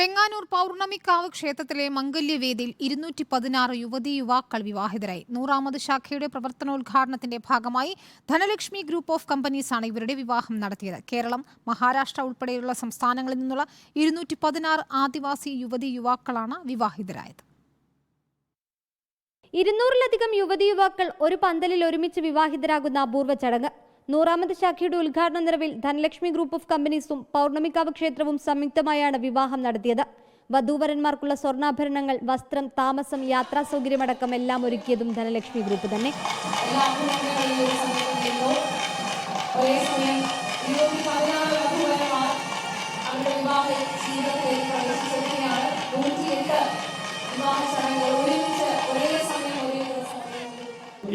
വെങ്ങാനൂർ പൗർണമിക്കാവ് ക്ഷേത്രത്തിലെ മംഗല്യവേദിയിൽ ഇരുന്നൂറ്റി പതിനാറ് യുവതി യുവാക്കൾ വിവാഹിതരായി. നൂറാമത് ശാഖയുടെ പ്രവർത്തനോദ്ഘാടനത്തിന്റെ ഭാഗമായി ധനലക്ഷ്മി ഗ്രൂപ്പ് ഓഫ് കമ്പനീസാണ് ഇവരുടെ വിവാഹം നടത്തിയത്. കേരളം മഹാരാഷ്ട്ര ഉൾപ്പെടെയുള്ള സംസ്ഥാനങ്ങളിൽ നിന്നുള്ള ഇരുന്നൂറ്റി പതിനാറ് ആദിവാസി യുവതി യുവാക്കളാണ് വിവാഹിതരായത്. ഇരുന്നൂറിലധികം യുവതി യുവാക്കൾ ഒരു പന്തലിൽ ഒരുമിച്ച് വിവാഹിതരാകുന്ന അപൂർവ ചടങ്ങ്. നൂറാമത് ശാഖയുടെ ഉദ്ഘാടന നിറവിൽ ധനലക്ഷ്മി ഗ്രൂപ്പ് ഓഫ് കമ്പനീസും പൗർണമിക്കാവ് ക്ഷേത്രവും സംയുക്തമായാണ് വിവാഹം നടത്തിയത്. വധൂവരന്മാർക്കുള്ള സ്വർണാഭരണങ്ങൾ വസ്ത്രം താമസം യാത്രാ സൗകര്യമടക്കം എല്ലാം ഒരുക്കിയതും ധനലക്ഷ്മി ഗ്രൂപ്പ് തന്നെ.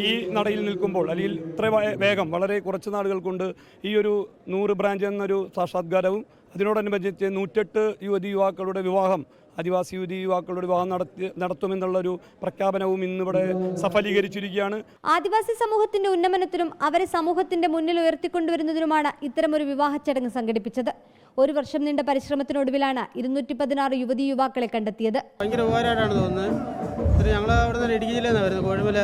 ഈ നടയിൽ നിൽക്കുമ്പോൾ അല്ലെങ്കിൽ ഇത്ര വേഗം വളരെ കുറച്ച് നാളുകൾ കൊണ്ട് ഈ ഒരു നൂറ് ബ്രാഞ്ച് എന്നൊരു സാക്ഷാത്കാരവും അതിനോടനുബന്ധിച്ച് നൂറ്റെട്ട് യുവതി യുവാക്കളുടെ വിവാഹം ആദിവാസി യുവതി യുവാക്കളുടെ വിവാഹം നടത്തി നടത്തുമെന്നുള്ളൊരു പ്രഖ്യാപനവും ഇന്നിവിടെ സഫലീകരിച്ചിരിക്കുകയാണ്. ആദിവാസി സമൂഹത്തിന്റെ ഉന്നമനത്തിനും അവരെ സമൂഹത്തിന്റെ മുന്നിൽ ഉയർത്തിക്കൊണ്ടുവരുന്നതിനുമാണ് ഇത്തരമൊരു വിവാഹ ചടങ്ങ് സംഘടിപ്പിച്ചത്. ഒരു വർഷം നീണ്ട പരിശ്രമത്തിനൊടുവിലാണ് ഇരുന്നൂറ്റി പതിനാറ് യുവതി യുവാക്കളെ കണ്ടെത്തിയത്. ഭയങ്കര ഉപകാരമായിട്ടാണ് തോന്നുന്നത്. ഞങ്ങൾ അവിടെ നിന്ന് ഇടുക്കി ജില്ലയിൽ നിന്നാണ് വരുന്നത്. കോഴിമല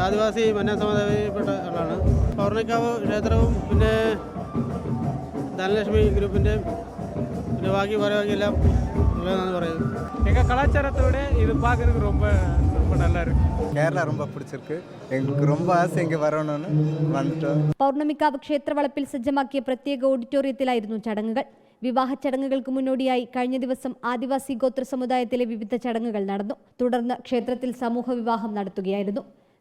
ആദിവാസി മന്ന സമുദായപ്പെട്ട ആളാണ് പൗർണിക്കാവ് ക്ഷേത്രവും പിന്നെ ധനലക്ഷ്മി ഗ്രൂപ്പിൻ്റെ പിന്നെ ബാക്കി കുറേ ബാക്കിയെല്ലാം ഉള്ളതെന്നാണ് പറയുന്നത് எங்கள் கலாச்சாரத்தோட இது பார்க்கறதுக்கு ரொம்ப ரொம்ப நல்லா இருக்கு கேரளா ரொம்ப பிடிச்சிருக்கு எங்களுக்கு ரொம்ப ஆசை இங்கே வரணும்னு வந்துட்டோம் പൗർണമിക്കാവ് ക്ഷേത്രവളപ്പിൽ സജ്ജമാക്കിയ പ്രത്യേക ഓഡിറ്റോറിയത്തിലായിരുന്നു ചടങ്ങുകൾ വിവാഹ ചടങ്ങുകൾക്ക് മുന്നോടിയായി കഴിഞ്ഞ ദിവസം ആദിവാസി ഗോത്ര സമുദായത്തിലെ വിവിധ ചടങ്ങുകൾ നടന്നു തുടർന്ന് ക്ഷേത്രത്തിൽ സമൂഹ വിവാഹം നടത്തുകയായിരുന്നു